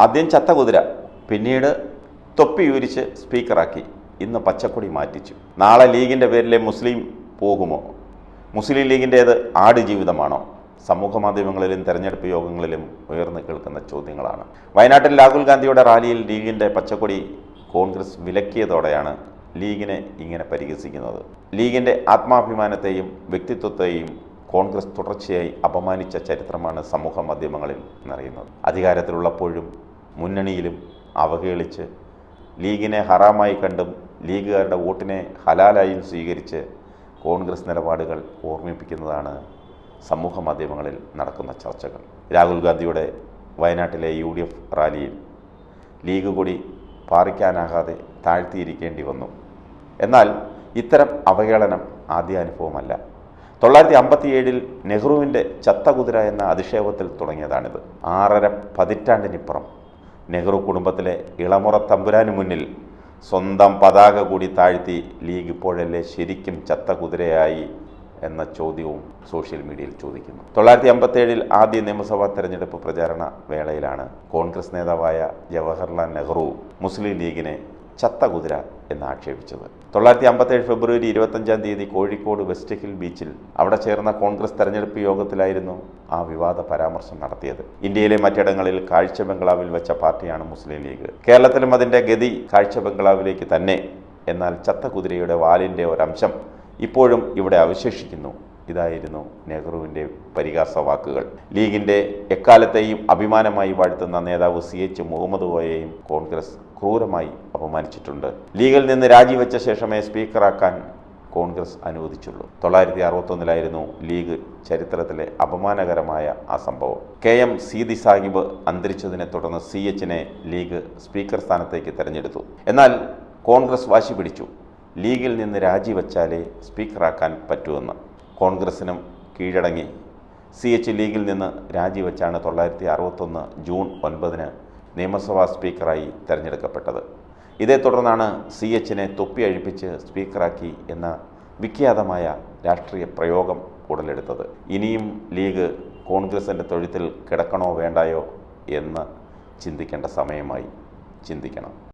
ആദ്യം ചത്ത കുതിര പിന്നീട് തൊപ്പി ഊരിച്ച് സ്പീക്കറാക്കി. ഇന്ന് പച്ചക്കൊടി മാറ്റിച്ചു. നാളെ ലീഗിന്റെ പേരിലെ മുസ്ലിം പോകുമോ? മുസ്ലിം ലീഗിന്റേത് ആടുജീവിതമാണോ? സമൂഹ മാധ്യമങ്ങളിലും തെരഞ്ഞെടുപ്പ് യോഗങ്ങളിലും ഉയർന്നു കേൾക്കുന്ന ചോദ്യങ്ങളാണ്. വയനാട്ടിൽ രാഹുൽ ഗാന്ധിയുടെ റാലിയിൽ ലീഗിന്റെ പച്ചക്കൊടി കോൺഗ്രസ് വിലക്കിയതോടെയാണ് ലീഗിനെ ഇങ്ങനെ പരിഹസിക്കുന്നത്. ലീഗിന്റെ ആത്മാഭിമാനത്തെയും വ്യക്തിത്വത്തെയും കോൺഗ്രസ് തുടർച്ചയായി അപമാനിച്ച ചരിത്രമാണ് സമൂഹ മാധ്യമങ്ങളിൽ നിറയുന്നത്. അധികാരത്തിലുള്ളപ്പോഴും മുന്നണിയിലും അവഹേളിച്ച് ലീഗിനെ ഹറാമായി കണ്ടും ലീഗുകാരുടെ വോട്ടിനെ ഹലാലായും സ്വീകരിച്ച് കോൺഗ്രസ് നിലപാടുകൾ ഓർമ്മിപ്പിക്കുന്നതാണ് സമൂഹ മാധ്യമങ്ങളിൽ നടക്കുന്ന ചർച്ചകൾ. രാഹുൽ ഗാന്ധിയുടെ വയനാട്ടിലെ യു ഡി എഫ് റാലിയിൽ ലീഗ് കൂടി പാറിക്കാനാകാതെ താഴ്ത്തിയിരിക്കേണ്ടി വന്നു. എന്നാൽ ഇത്തരം അവഹേളനം ആദ്യ അനുഭവമല്ല. തൊള്ളായിരത്തി അമ്പത്തിയേഴിൽ നെഹ്റുവിന്റെ ചത്തകുതിര എന്ന അധിക്ഷേപത്തിൽ തുടങ്ങിയതാണിത്. ആറര പതിറ്റാണ്ടിനിപ്പുറം നെഹ്റു കുടുംബത്തിലെ ഇളമുറ തമ്പുരാന് മുന്നിൽ സ്വന്തം പതാക കൂടി താഴ്ത്തി ലീഗ് ഇപ്പോഴല്ലേ ശരിക്കും ചത്ത കുതിരയായി എന്ന ചോദ്യവും സോഷ്യൽ മീഡിയയിൽ ചോദിക്കുന്നു. തൊള്ളായിരത്തി അമ്പത്തേഴിൽ ആദ്യ നിയമസഭാ തെരഞ്ഞെടുപ്പ് പ്രചാരണ വേളയിലാണ് കോൺഗ്രസ് നേതാവായ ജവഹർലാൽ നെഹ്റു മുസ്ലിം ലീഗിനെ ചത്ത കുതിര എന്ന് ആക്ഷേപിച്ചത്. തൊള്ളായിരത്തി അമ്പത്തേഴ് ഫെബ്രുവരി ഇരുപത്തഞ്ചാം തീയതി കോഴിക്കോട് വെസ്റ്റ് ഹിൽ ബീച്ചിൽ അവിടെ ചേർന്ന കോൺഗ്രസ് തെരഞ്ഞെടുപ്പ് യോഗത്തിലായിരുന്നു ആ വിവാദ പരാമർശം നടത്തിയത്. ഇന്ത്യയിലെ മറ്റിടങ്ങളിൽ കാഴ്ച ബംഗ്ലാവിൽ വെച്ച പാർട്ടിയാണ് മുസ്ലിം ലീഗ്. കേരളത്തിലും അതിന്റെ ഗതി കാഴ്ച ബംഗ്ലാവിലേക്ക് തന്നെ. എന്നാൽ ചത്ത കുതിരയുടെ വാലിന്റെ ഒരംശം ഇപ്പോഴും ഇവിടെ അവശേഷിക്കുന്നു. ഇതായിരുന്നു നെഹ്റുവിന്റെ പരിഹാസ വാക്കുകൾ. ലീഗിന്റെ എക്കാലത്തെയും അഭിമാനമായി വാഴ്ത്തുന്ന നേതാവ് സി എച്ച് മുഹമ്മദ് കോയയെയും കോൺഗ്രസ് ക്രൂരമായി അപമാനിച്ചിട്ടുണ്ട്. ലീഗിൽ നിന്ന് രാജിവെച്ച ശേഷമേ സ്പീക്കറാക്കാൻ കോൺഗ്രസ് അനുവദിച്ചുള്ളൂ. തൊള്ളായിരത്തി അറുപത്തൊന്നിലായിരുന്നു ലീഗ് ചരിത്രത്തിലെ അപമാനകരമായ ആ സംഭവം. കെ എം സീതി സാഹിബ് അന്തരിച്ചതിനെ തുടർന്ന് സി എച്ചിനെ ലീഗ് സ്പീക്കർ സ്ഥാനത്തേക്ക് തെരഞ്ഞെടുത്തു. എന്നാൽ കോൺഗ്രസ് വാശി പിടിച്ചു. ലീഗിൽ നിന്ന് രാജിവെച്ചാലേ സ്പീക്കറാക്കാൻ പറ്റുമെന്ന് കോൺഗ്രസിനും കീഴടങ്ങി. സി എച്ച് ലീഗിൽ നിന്ന് രാജിവെച്ചാണ് തൊള്ളായിരത്തി അറുപത്തൊന്ന് ജൂൺ ഒൻപതിന് നിയമസഭാ സ്പീക്കറായി തിരഞ്ഞെടുക്കപ്പെട്ടത്. ഇതേ തുടർന്നാണ് സി എച്ചിനെ തൊപ്പി അഴിപ്പിച്ച് സ്പീക്കറാക്കി എന്ന വിഖ്യാതമായ രാഷ്ട്രീയ പ്രയോഗം ഉടലെടുത്തത്. ഇനിയും ലീഗ് കോൺഗ്രസിന്റെ തൊഴുത്തിൽ കിടക്കണോ വേണ്ടായോ എന്ന് ചിന്തിക്കേണ്ട സമയമായി ചിന്തിക്കണം.